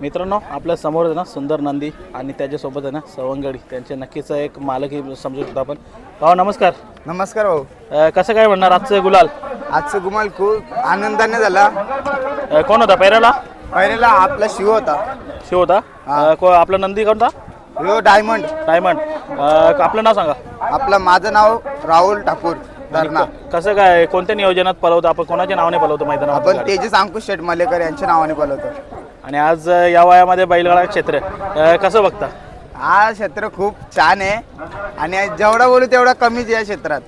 मित्रांनो आपल्यासमोर आहे ना सुंदर नंदी आणि त्याच्यासोबत आहे ना सवंगडी. त्यांचे नक्कीच एक मालकही समजू शकतो आपण. भाऊ नमस्कार. नमस्कार भाऊ. अ, कसं काय म्हणणार आजचं गुलाल? आजचं गुमाल खूप आनंदाने झाला. अ, कोण होता? पैराला पहिल्याला आपला शिव होता. शिव होता? अ, को आपला नंदी कोणता ह्यो डायमंड. डायमंड. अ, आपलं नाव सांगा. आपलं माझं नाव राहुल ठाकूर धरणा. कसं काय कोणत्या नियोजनात पलवतो आपण कोणाच्या नावाने पलवतो मैदानावर आपण? तेजस अंकुश शेठ मलेकर यांच्या नावाने बोलवतो आणि आज या वयामध्ये बैलगाडा क्षेत्र अ, कसं बघता? हा क्षेत्र खूप छान आहे. आणि जेवढा बोलू तेवढा कमीच या क्षेत्रात.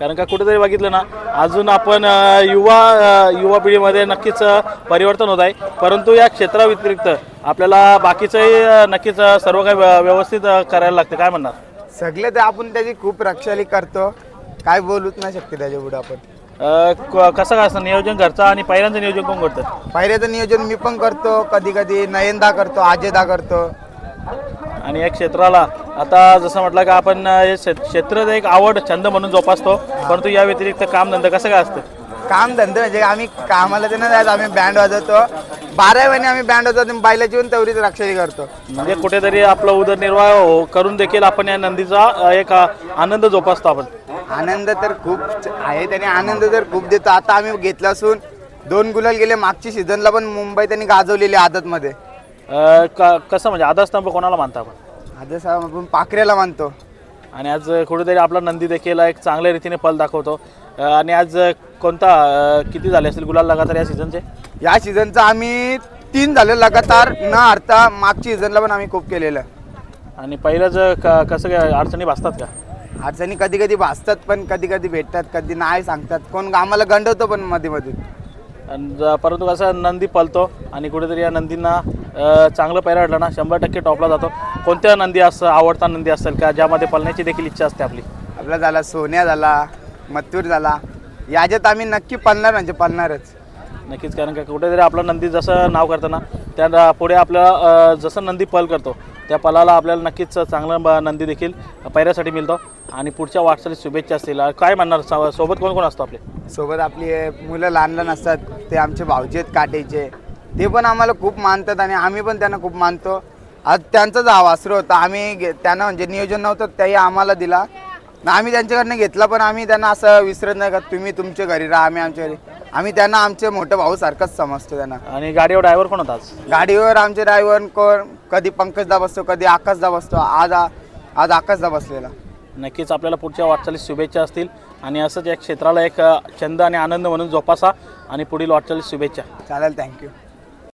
कारण का कुठेतरी बघितलं ना अजून आपण अ, युवा अ, युवा पिढीमध्ये नक्कीच अ, परिवर्तन होत आहे. परंतु या क्षेत्राव्यतिरिक्त आपल्याला बाकीचंही अ, नक्कीच अ, सर्व काही व्य- व्यवस्थित अ, करायला लागतं. काय म्हणणार? सगळे ते आपण त्याची खूप रक्षाली करतो. काय बोलूच नाही शकते त्याच्या पुढे आपण. अ, क- कसं काय असतं? नियोजन घरचं आणि पहिल्यांचं नियोजन कोण करतं? पहिल्याचं नियोजन मी पण करतो. कधी कधी नयनदा करतो आजेदा करतो. आणि या क्षेत्राला आता जसं म्हटलं का आपण अ, हे क्षेत्र क्षेत्र एक आवड छंद म्हणून जोपासतो. परंतु या व्यतिरिक्त कामधंदा कसं काय असतं? काम धंदे म्हणजे आम्ही कामाला ते नाही जायचं आम्ही बँड वाजवतो. बारा महिने आम्ही बँड वाजवतो बैलाची पण तेवढीच रक्षाली करतो. म्हणजे कुठेतरी आपला उदरनिर्वाह हो- करून देखील आपण या नंदीचा अ, एक अ, आनंद जोपासतो आपण. आनंद तर खूप आहे त्याने आनंद तर खूप देतो. आता आम्ही घेतला असून दोन गुलाल गेले मागची सीझनला पण मुंबई त्यांनी गाजवलेली आदतमध्ये. अ, क- कसं म्हणजे आधारस्तंभ कोणाला मानता आपण? साहेब आपण पाखऱ्याला मानतो. आणि आज कुठेतरी आपला नंदी देखील एक चांगल्या रीतीने पल दाखवतो. अ, आणि आज कोणता अ, किती झाले असतील गुलाल लगातार या सीझनचे या सीझनचा आम्ही तीन झाले लगातार. न हरता मागची सीझनला पण आम्ही खूप केलेलं. आणि पहिलंच क कसं काय अडचणी भासतात का? अडचणी कधी कधी भासतात पण कधी कधी भेटतात कधी नाही सांगतात. कोण आम्हाला गंडवतो पण मध्ये मधून आणि ज- परंतु कसं नंदी पलतो आणि कुठेतरी या नंदींना अ, चांगलं पैरा वाटलं ना शंभर टक्के टॉपला जातो. कोणत्या नंदी असं आवडता नंदी असेल का ज्यामध्ये पलण्याची देखील इच्छा असते आपली? आपला झाला सोन्या झाला मथूर झाला. याच्यात आम्ही नक्की पळणार म्हणजे पळणारच. नक्कीच कारण का कुठेतरी आपलं नंदी जसं नाव करतं ना त्या पुढे आपल्याला जसं नंदी पल करतो त्या पलाला आपल्याला नक्कीच चांगलं नंदी देखील पैऱ्यासाठी मिळतो. आणि पुढच्या वाटचालीत शुभेच्छा असतील. काय म्हणणार? सोबत कोण कोण असतो आपले? सोबत आपली मुलं लहान लहान असतात. ते आमचे भाऊजी आहेत काटेचे. ते पण आम्हाला खूप मानतात आणि आम्ही पण त्यांना खूप मानतो. आज त्यांचाच हा वासरू होता आम्ही त्यांना म्हणजे नियोजन नव्हतं त्याही आम्हाला दिला. आम्ही त्यांच्याकडनं घेतला पण आम्ही त्यांना असं विसरत नाही का तुम्ही तुमच्या घरी राहा आम्ही आमच्या घरी आम्ही त्यांना आमचे मोठे भाऊ सारखंच समजतो त्यांना. आणि गाडीवर ड्रायव्हर कोण होता आज? गाडीवर आमचे ड्रायव्हर कोण कधी पंकजदा बसतो कधी आकाशदा बसतो आज आ- आज आकाशदा बसलेला. नक्कीच आपल्याला पुढच्या वाटचालीत शुभेच्छा असतील. आणि असंच या क्षेत्राला एक अ, छंद आणि आनंद म्हणून जोपासा आणि पुढील वाटचालीत शुभेच्छा. चालेल थँक्यू